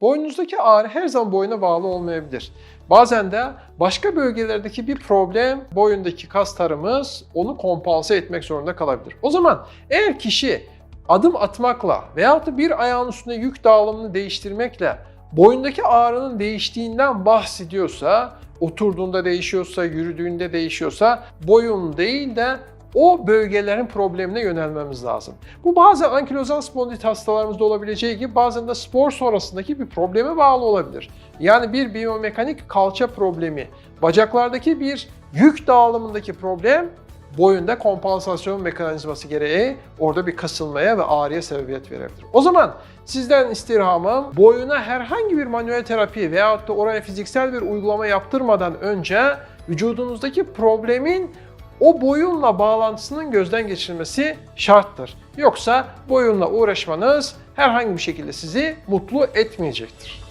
boynunuzdaki ağrı her zaman boyuna bağlı olmayabilir. Bazen de başka bölgelerdeki bir problem boyundaki kaslarımız onu kompanse etmek zorunda kalabilir. O zaman eğer kişi adım atmakla veyahut da bir ayağın üstünde yük dağılımını değiştirmekle boyundaki ağrının değiştiğinden bahsediyorsa, oturduğunda değişiyorsa, yürüdüğünde değişiyorsa boyun değil de o bölgelerin problemine yönelmemiz lazım. Bu bazen ankilozal spondilit hastalarımızda olabileceği gibi bazen de spor sonrasındaki bir probleme bağlı olabilir. Yani bir biyomekanik kalça problemi, bacaklardaki bir yük dağılımındaki problem boyunda kompansasyon mekanizması gereği orada bir kasılmaya ve ağrıya sebebiyet verebilir. O zaman sizden istirhamım boyuna herhangi bir manuel terapi veyahut da oraya fiziksel bir uygulama yaptırmadan önce vücudunuzdaki problemin o boyunla bağlantısının gözden geçirilmesi şarttır. Yoksa boyunla uğraşmanız herhangi bir şekilde sizi mutlu etmeyecektir.